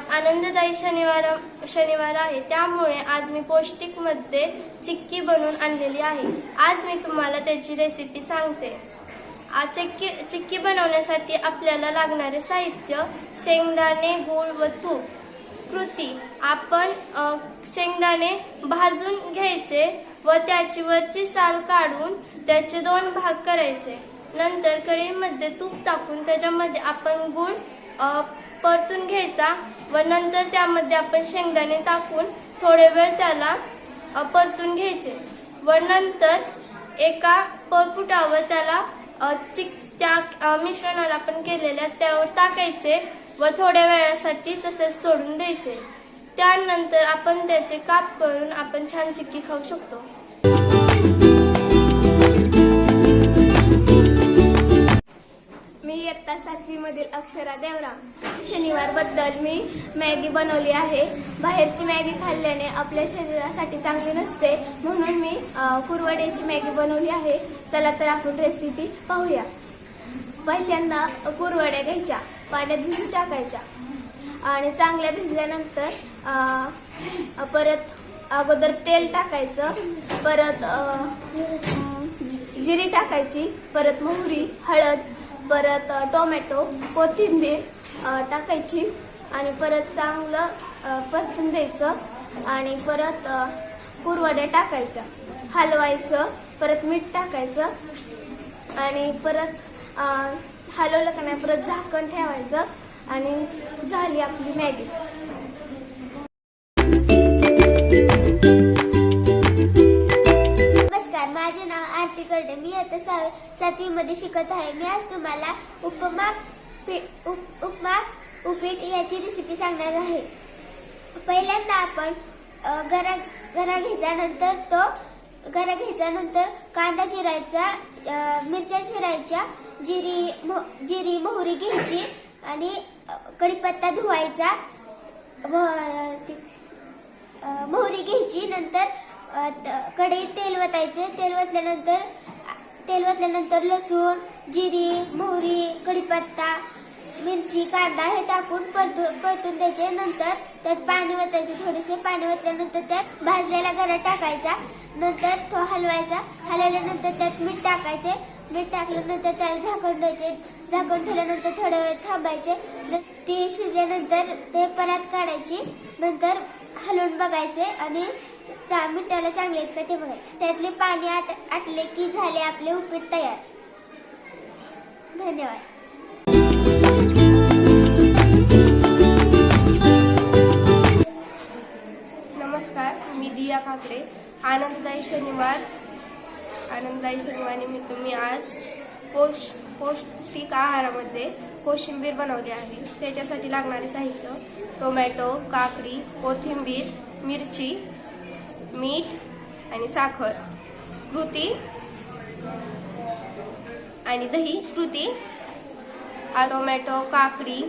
आज आनंददायी शनिवार शनिवार आहे. त्यामुळे आज मी पौष्टिकमध्ये चिक्की बनवून आणलेली आहे. आज मी तुम्हाला त्याची रेसिपी सांगते. आज चिक्की चिक्की बनवण्यासाठी आपल्याला लागणारे साहित्य शेंगदाणे गूळ व तूप. कृती. आपण शेंगदाणे भाजून घ्यायचे व त्याची वरची साल काढून त्याचे दोन भाग करायचे. नंतर कढईमध्ये तूप टाकून त्याच्यामध्ये आपण गूळ परतून घ्यायचा व नंतर त्यामध्ये आपण शेंगदाणे टाकून थोडे वेळ त्याला परतून घ्यायचे. व नंतर एका परपुटावर त्याला चिक त्या मिश्रणाला आपण केलेल्या त्यावर टाकायचे व थोड्या वेळासाठी तसेच सोडून द्यायचे. त्यानंतर आपण त्याचे काप करून आपण छान चिक्की खाऊ शकतो. इयत्ता सातवीमधील अक्षरा देवराम. शनिवारबद्दल मी मॅगी बनवली आहे. बाहेरची मॅगी खाल्ल्याने आपल्या शरीरासाठी चांगली नसते. म्हणून मी कुरवड्याची मॅगी बनवली आहे. चला तर आपण रेसिपी पाहूया. पहिल्यांदा कुरवड्या घ्यायच्या पाण्यात भिजू टाकायच्या आणि चांगल्या भिजल्यानंतर परत अगोदर तेल टाकायचं. परत जिरी टाकायची. परत मोहरी हळद परत टोमॅटो कोथिंबीर टाकायची आणि परत चांगलं परतून द्यायचं आणि परत कुरवड्या टाकायच्या. हलवायचं परत मीठ टाकायचं आणि परत हलवलं का नाही परत झाकण ठेवायचं आणि झाली आपली मॅगी. सातवी मध्ये सातवीमध्ये शिकत आहे. मी आज तुम्हाला उपमा पी- उप- उपमा उपीट याची रेसिपी सांगणार आहे. पहिल्यांदा आपण अ, गरा गरा घ्यायच्यानंतर तो गरा घ्यायच्यानंतर कांदा चिरायचा मिरच्या चिरायच्या जिरी मो- जिरी मोहरी घ्यायची आणि कढीपत्ता धुवायचा. मोहरी घ्यायची. नंतर अ, कढईत तेल वतायचे. तेल वतल्यानंतर तेल वतल्यानंतर लसूण जिरी मोहरी कढीपत्ता मिरची कांदा हे टाकून परतून परतून द्यायचे. नंतर त्यात पाणी वतायचे. थोडेसे पाणी वतल्यानंतर त्यात भाजलेला गरा टाकायचा. नंतर तो हलवायचा. हलवल्यानंतर त्यात मीठ टाकायचे. मीठ टाकल्यानंतर त्याला झाकण द्यायचे. झाकण ठेवल्यानंतर थोडा वेळ थांबायचे. न- ते शिजल्यानंतर ते परत काढायची. नंतर हलवून बघायचे आणि मिठाला चांगले आहेत का ते बघायचे त्यातले पाणी आट आटले की झाले आपले उपीट तयार. धन्यवाद. नमस्कार मी दिया काकडे. आनंददायी शनिवार. आनंददायी शनिवार निमित्त मी आज पौष पौष्टिक आहारामध्ये कोशिंबीर बनवली आहे. त्याच्यासाठी लागणारे साहित्य टोमॅटो काकडी कोथिंबीर मिरची मीठ आणि साखर कृती आणि दही कृती टोमॅटो काकडी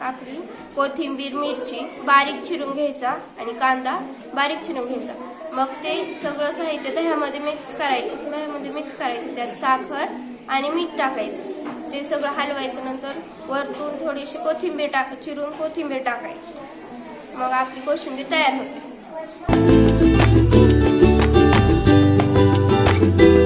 काकडी कोथिंबीर मिरची बारीक चिरून घ्यायचा आणि कांदा बारीक चिरून घ्यायचा. मग ते सगळं साहित्य दह्यामध्ये मिक्स करायचं. दह्यामध्ये मिक्स करायचं. त्यात साखर आणि मीठ टाकायचं. ते सगळं हलवायचं नंतर वरतून थोडीशी कोथिंबीर टाक चिरून कोथिंबीर टाकायची. मग आपली कोशिंबीर तयार होते. Thank you.